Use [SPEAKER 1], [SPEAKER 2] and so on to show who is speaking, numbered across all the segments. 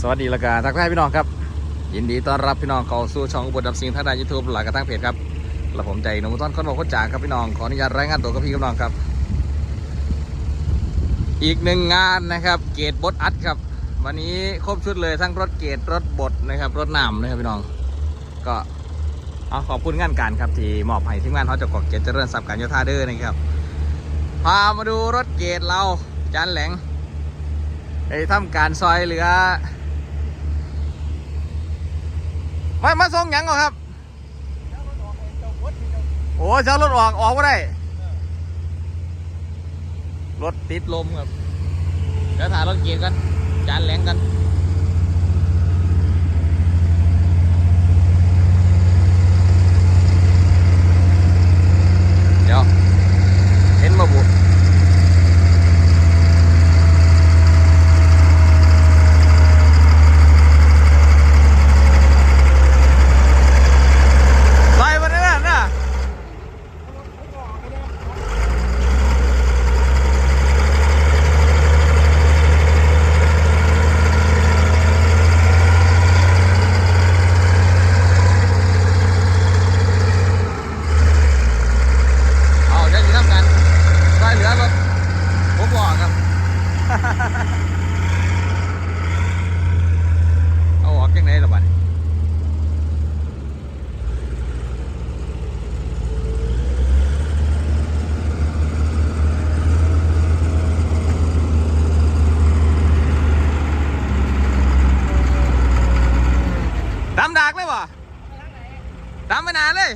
[SPEAKER 1] สวัสดีละกาทักทายพี่น้องครับยินดีต้อนรับพี่น้องเข้าสู่ช่องอุบลดับสิงทางด้านยูทูบหลักกระทั่งเพจครับและผมใจนุ่มต้นคนบอกคนจากครับพี่น้องขออนุญาตรายงานตัวกับพี่กับน้องครับ อีกหนึ่งงานนะครับเกตบดอัดครับ วันนี้ครบชุดเลยทั้งรถเกตรถบดนะครับรถน้ำนะครับพี่น้อง ก็เอาขอบคุณงานการครับที่มอบให้ทีมงานเขาจะกอกเกตเจริญทรัพย์การโยธาเด้อนะครับพามาดูรถเกตเราจานแหลงไอ้ทำการซอยเหลือ ไม่มาส่งหยังก่อนครับ โอ้เจ้ารถออก ออกก็ได้ รถติดลมครับเดี๋ยวถ่ายรถเกียร์กัน จานแหลงกัน เดี๋ยว เห็นมาบุไปวันนั้นน่ะน่ะ เอาเดี๋ยวจะทำกันซอยเหลือรถผมบอกครับ เอาออกยังไงล่ะบัดนี้ดำดากเลยวะดำไปนานเลย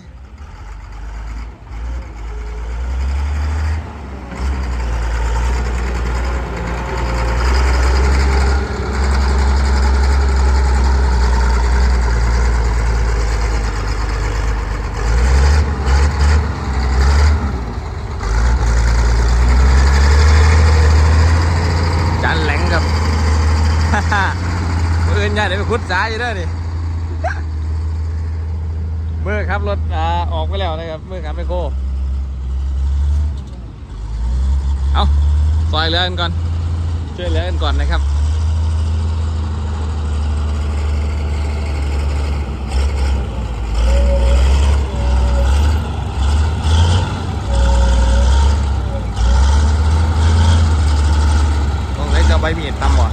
[SPEAKER 1] จันแหลงกับ มืออื่ นอย่าเดี๋ยวไปคุดสายอยู่เด้อนี่มือครับรถอ่าออกไปแล้วนะครับมือครับไปโคเอาซอยเรือกันก่อนช่วยเหลือกันก่อนนะครับ ต้องเลยจะเอาใบมีดตำวะ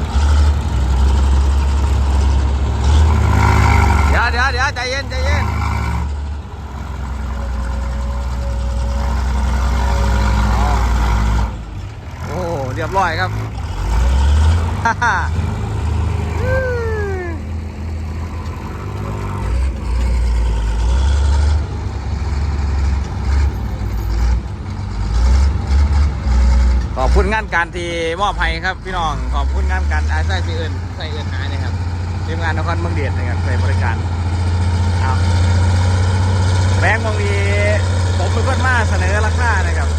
[SPEAKER 1] เดี๋ยวเดี๋ยวเดี๋ยว ใจเย็นใจเย็นโอ้เรียบร้อยครับฮ่าฮ่าขอบคุณงานการที่มอบให้ครับพี่น้อง ขอบคุณงานการอาใส่ที่อื่นใส่เอื่นหาเนี่ยครับทีมงานนครเมืองเดียดนะครับใส่บริการ เอาแบงค์บางทีผมเป็นคนมาเสนอราคานะครับ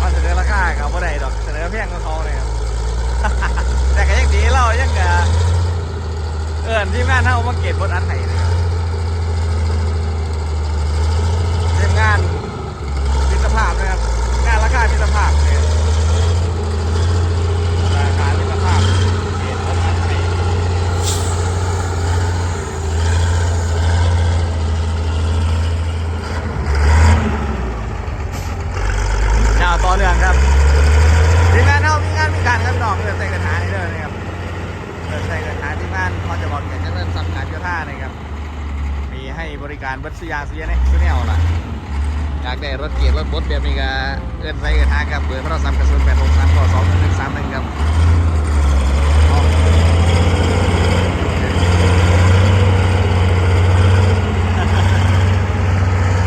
[SPEAKER 1] มาเสนอราคาเขาบ่ไดดอกเสนอเพียงก็เขาเลยครับแต่ก็ยังดีเรายังกะเอินทีมงานเท่ามาเกตบนอันไหนนะครับทีมงานมิตรภาพนะครับงานราคามิตรภาพเนี่ยราคามิตรภาพเกตบนอันไหนยาวต่อเนื่องครับ ทีมงานเท่ามีงานมีการครับน้องเดินใส่กระถางนี่เด้อนะครับเดินใส่กระถางทีมงานพอจะบอกอยากจะเริ่มทำการเชื้อผ้า นะครับ มีให้บริการเบัสยางเสียเนี่ยซื้อแนวล่ะ อยากได้รถเกียร์รถบดแบบนี้ก็เอื้อนใส่กระทางครับเบอร์โทรศัพท์กระสุนแปดหกสามสองหนึ่งสามหนึ่งครับเอา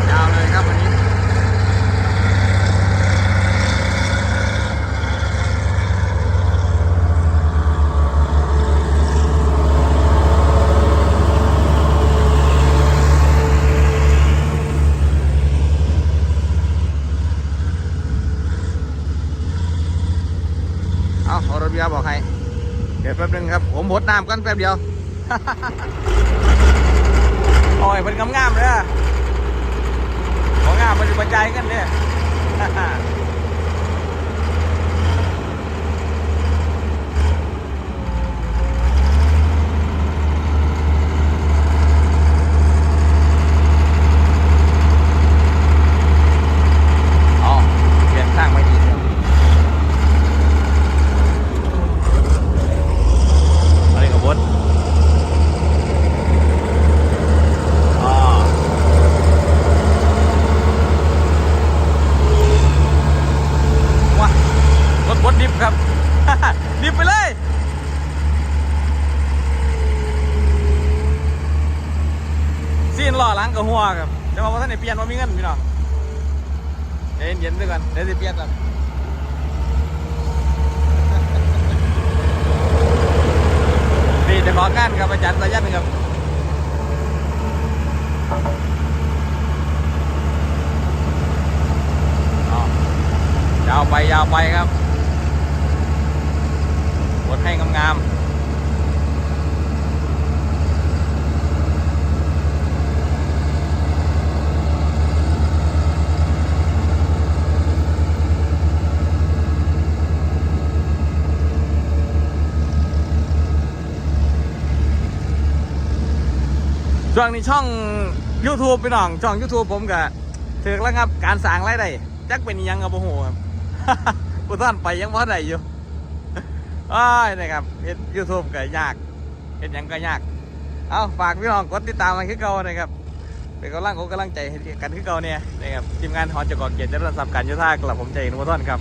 [SPEAKER 1] ยาวเลยครับวันนี้ เอาเอารถเบียร์บอกให้ เดี๋ยวแป๊บนึงครับ ผมหดน้ำกันแป๊บเดียว โอ้ยเป็นงามๆเลยอะของงามมันจะบระจัยกันเนี่ย ซีนหล่อล้างก็หัวครับจะมาว่าท่านไหนเปลี่ยนว่ามีเงินพี่น้องเย็นเย็นๆด้วยกันเดี๋ยวจะเปลี่ยนกันนี่จะขอการครับอาจารย์สายันครับยาวไปยาวไปครับกดให้งามๆ ช่วงนี้ช่อง YouTube พี่น้องช่อง YouTube ผมก็ถือแล้วครับการสร้างรายได้จักเป็นยังกับโอ้โหครับกูท่านไปยังพอได้อยู่อ้ายนะครับเฮ็ดยูทูบก็ยากเฮ็ดยังก็ยาก เอาฝากพี่น้องกดติดตามมาคือเก่านะครับเป็นกำลังอกกำลังใจกันคือเก่าเนี่ยนะครับทีมงานหอจกอเกียรติเจริญทรัพย์การยุทธากลับผมใจนุวท่อนครับ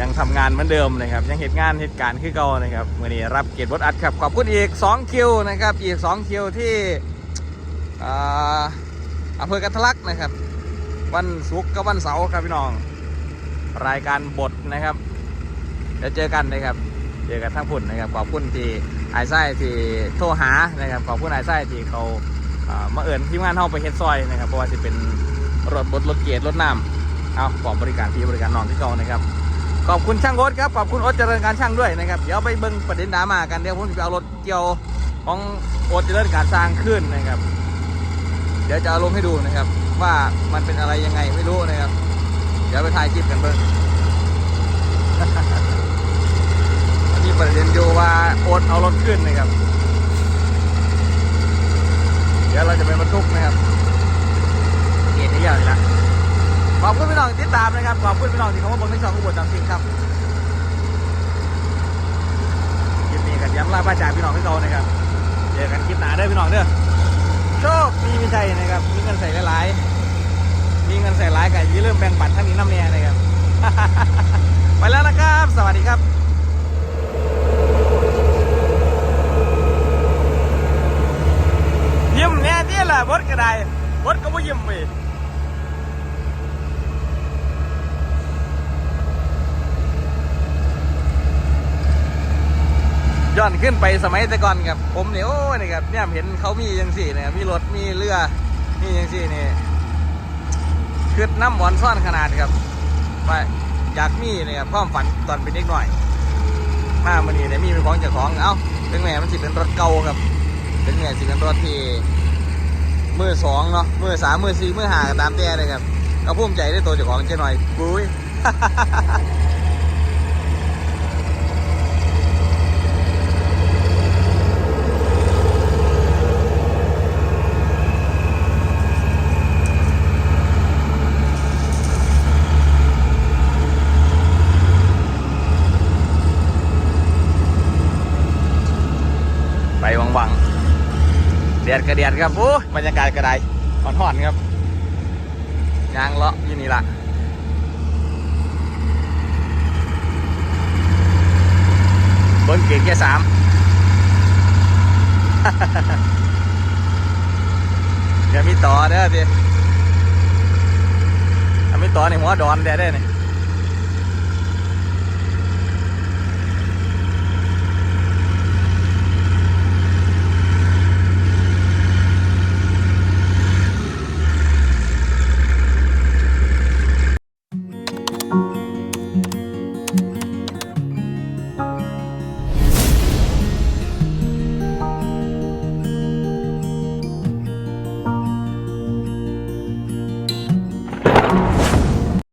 [SPEAKER 1] ยังทำงานเหมือนเดิมนะครับยังเหตุงานเหตุการณ์คือเก่านะครับมื่อนี้รับเกียรติบดอัดครับขอบคุณอีก2คิวนะครับอีก2คิวที่อำเภอกันทลักนะครับ วันศุกร์กับวันเสาร์ครับพี่น้อง รายการบทนะครับเดี๋ยวเจอกันนะครับเจอกันทั้งพุ่นนะครับขอบคุณที่ไอ้ไส้ที่โทรหานะครับขอบคุณไอ้ไส้ที่เขาอ่ามาเอิญทีมงานเข้าไปเฮ็ดซอยนะครับเพราะว่าจะเป็นรถบดรถเกียรรถน้ำเอาขอบบริการที่บริการนอนที่เก่านะครับ ขอบคุณช่างโอ๊ตครับ ขอบคุณโอ๊ตเจริญการช่างด้วยนะครับ เดี๋ยวไปเบิ้งประเด็นดราม่ากันเดี๋ยวผมจะเอารถเกี่ยวของโอ๊ตเจริญการสร้างขึ้นนะครับ เดี๋ยวจะเอาลงให้ดูนะครับ ว่ามันเป็นอะไรยังไงไม่รู้นะครับ เดี๋ยวไปถ่ายคลิปกันเบิ้งมันมีประเด็นอยู่ว่าโอ๊ตเอารถขึ้นนะครับ เดี๋ยวเราจะไปบรรทุกนะครับเกียรติยาเลยนะ ขอบคุณพี่น้องที่ติดตามนะครับ ขอบคุณพี่น้องที่เข้ามาเบิ่งในช่องอุบลจำสิ่งครับคลิปนี้กันย้ำลาป้าจ่าพี่น้องที่โตนะครับเจอกันคลิปหน้าเด้อพี่น้องเด้อโชคดีมีชัยนะครับ มีเงินใส่หลายๆมีเงินใส่หลายกันอย่าลืมแบ่งปันท่านนี้น้ำเนียนะครับ ไปแล้วนะครับ สวัสดีครับยิ้มเนี่ยที่แหละบดก็ได้บดก็ไม่ยิ้มไป ย้อนขึ้นไปสมัยแต่ก่อนครับผมเนี่ยโอ้ยนะครับเนี่ยเห็นเขามียังสี่นะครับมีรถมีเรือมียังสี่นี่คือน้ำหวานซ่อนขนาดครับว่าอยากมีนะครับความฝันตอนเป็นเด็กหน่อย มามันนี่เนี่ยมีเป็นของเจ้าของเอ้าถึงแม้มันสิเป็นรถเก่าครับถึงแม้สิเป็นรถที่มือสองเนาะมือสามมือสี่มือห้าก็ตามแต่เลยครับก็ภูมิใจได้ตัวเจ้าของเจ้าหน่อยปุ้ย ไปวังๆเดดกระเดียดครับโอ้บรรยากาศกระไดห่อนๆครับยางเลาะอยู่นี่ละเบิ้งเกียร์แค่สามเดี๋ยวมีต่อเด้อพี่มีต่อในหัวดอนแด้ได้เนี่ย